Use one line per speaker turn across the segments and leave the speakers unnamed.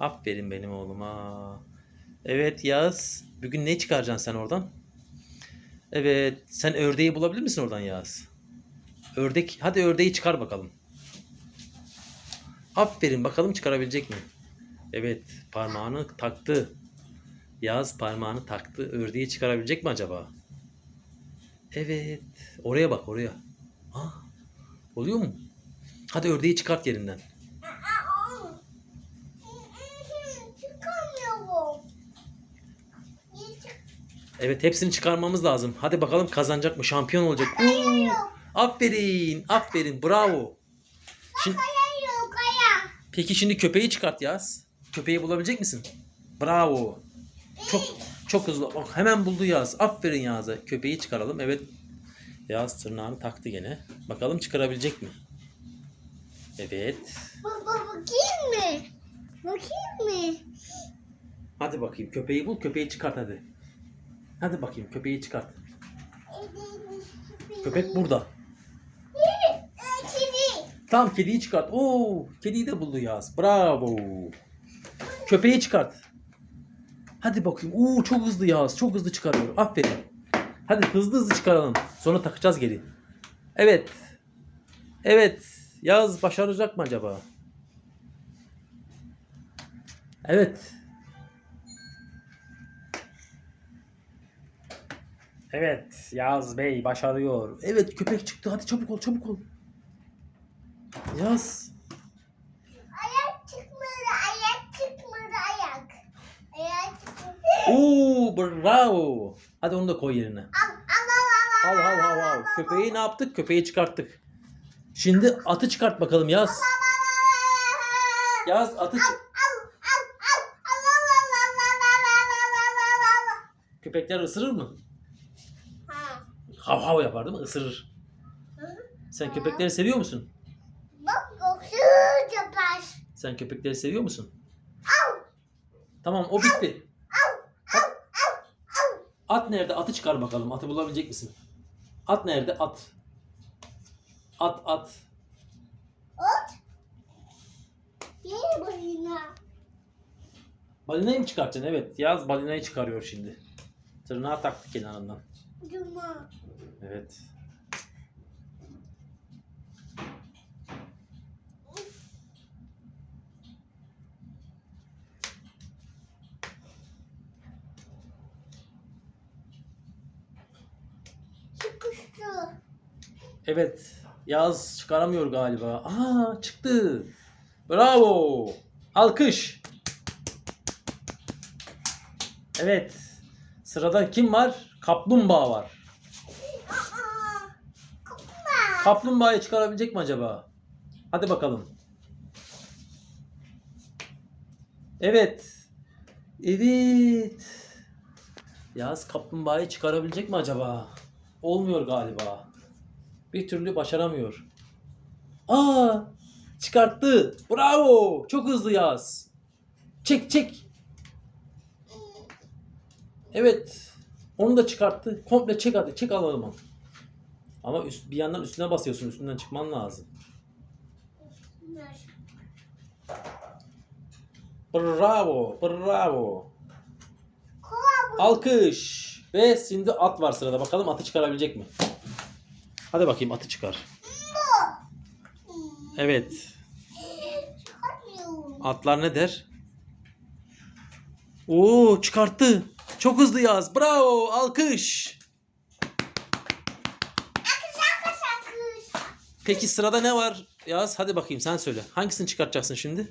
Aferin benim oğluma. Evet Yağız. Bugün ne çıkaracaksın sen oradan? Evet. Sen ördeği bulabilir misin oradan Yağız? Ördek. Hadi ördeği çıkar bakalım. Aferin bakalım çıkarabilecek mi? Evet. Parmağını taktı. Yağız parmağını taktı. Ördeği çıkarabilecek mi acaba? Evet. Oraya bak oraya. Ah, oluyor mu? Hadi ördeği çıkart yerinden. Evet hepsini çıkarmamız lazım. Hadi bakalım kazanacak mı? Şampiyon olacak. Oo, aferin. Aferin. Bravo. Şimdi, peki şimdi köpeği çıkart Yaz. Köpeği bulabilecek misin? Bravo. Çok çok hızlı. Bak hemen buldu Yaz. Aferin Yaz'a. Köpeği çıkaralım. Evet. Yaz tırnağını taktı gene. Bakalım çıkarabilecek mi? Evet.
Baba bakayım mı? Bakayım mı?
Hadi bakayım köpeği bul. Köpeği çıkart hadi. Hadi bakayım köpeği çıkart. Köpek burada.
Kedi.
Tam kediyi çıkart. Oo, kediyi de buldu Yaz. Bravo. Köpeği çıkart. Hadi bakayım. Oo, çok hızlı Yaz. Çok hızlı çıkarıyor. Aferin. Hadi hızlı hızlı çıkaralım. Sonra takacağız geri. Evet. Evet. Yaz başaracak mı acaba? Evet. Evet. Yaz Bey başarıyor. Evet köpek çıktı. Hadi çabuk ol çabuk ol. Yaz.
Ayak çıkmadı, ayak çıkmadı, ayak. Ayak çıkmadı.
Oo bravo. Hadi onu da koy yerine.
Al, al, al, al,
Hav hav hav hav. Köpeği ne yaptık? Köpeği çıkarttık. Şimdi atı çıkart bakalım Yaz. Yaz atı çık. Köpekler ısırır mı? Hav hav yapar değil mi? Isırır. Sen köpekleri seviyor musun?
Bak yoksa yapar.
Sen köpekleri seviyor musun? Tamam o bitti. At nerede? Atı çıkar bakalım. Atı bulabilecek misin? At nerede? At. At at.
Ot. Yeni balina.
Balinayı mı çıkartacaksın? Evet. Yaz balinayı çıkarıyor şimdi. Tırnağı taktı kenarından.
Cuma.
Evet.
Çıkıştı.
Evet. Yaz çıkaramıyor galiba. Aa çıktı. Bravo. Alkış. Evet. Sırada kim var? Kaplumbağa var.
Aa. Kapma.
Kaplumbağayı çıkarabilecek mi acaba? Hadi bakalım. Evet. Evet. Yaz kaplumbağayı çıkarabilecek mi acaba? Olmuyor galiba. Bir türlü başaramıyor. Aa! Çıkarttı. Bravo! Çok hızlı Yaz. Çek çek. Evet. Onu da çıkarttı. Komple çek hadi. Çek alalım onu. Ama üst, bir yandan üstüne basıyorsun. Üstünden çıkman lazım. Bravo. Bravo. Alkış. Ve şimdi at var sırada. Bakalım atı çıkarabilecek mi? Hadi bakayım atı çıkar. Evet. Atlar ne der? Oo çıkarttı. Çok hızlı yaz. Bravo. Alkış. Peki sırada ne var? Yaz hadi bakayım sen söyle. Hangisini çıkartacaksın şimdi?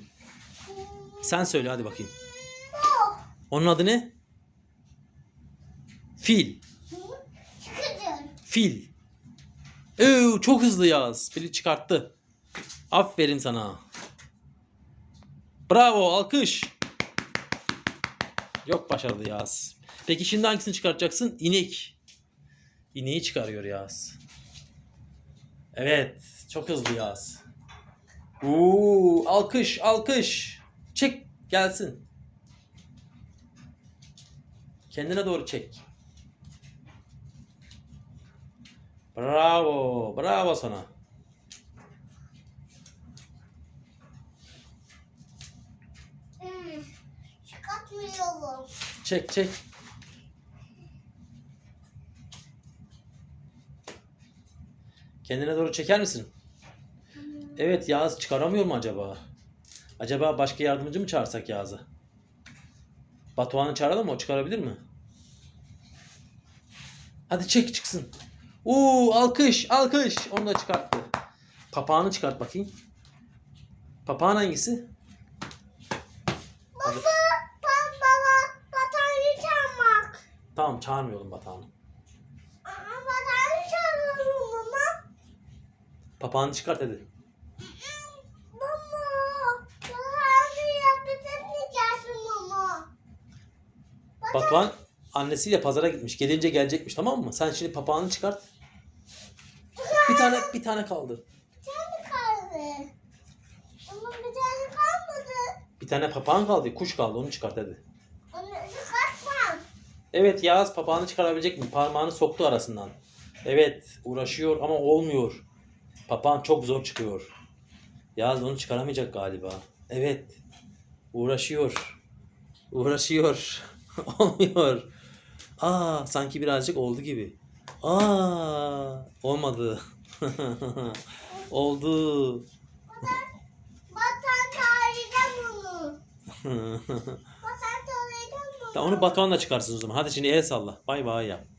Sen söyle hadi bakayım. Onun adı ne? Fil. Fil. Oo, çok hızlı yaz. Fili çıkarttı. Aferin sana. Bravo alkış. Yok başarılı yaz. Peki şimdi hangisini çıkartacaksın? İnek. İneği çıkarıyor yaz. Evet. Çok hızlı yaz. Oo, alkış alkış. Çek gelsin. Kendine doğru çek. Bravo. Bravo sana.
Hmm. çıkartmıyorum.
Çek çek. Kendine doğru çeker misin? Evet Yağız çıkaramıyor mu acaba? Acaba başka yardımcı mı çağırsak Yağız'ı? Batuhan'ı çağıralım mı? O çıkarabilir mi? Hadi çek çıksın. Oo alkış alkış. Onu da çıkarttı. Papağanı çıkart bakayım. Papağan hangisi?
Baba, baba batarya çalmak.
Tamam çağırmayalım Batuhan'ı.
Aa, batarya çalıyorum ama.
Papağanı çıkart hadi. Batuhan annesiyle pazara gitmiş. Gelince gelecekmiş tamam mı? Sen şimdi papağanı çıkart. Bir tane bir tane kaldı.
Bir tane kaldı. Ama bir tane kalmadı.
Bir tane papağan kaldı. Kuş kaldı. Onu çıkart hadi.
Onu çıkartmam.
Evet Yağız papağanı çıkarabilecek mi? Parmağını soktu arasından. Evet uğraşıyor ama olmuyor. Papağan çok zor çıkıyor. Yağız onu çıkaramayacak galiba. Evet. Uğraşıyor. Uğraşıyor. Olmuyor. Aa sanki birazcık oldu gibi. Aa olmadı. Oldu.
Batan tarayacağım onu. Batan onu.
Tamam onu Batuhan'la çıkarsın o zaman. Hadi şimdi el salla. Bay bay yap.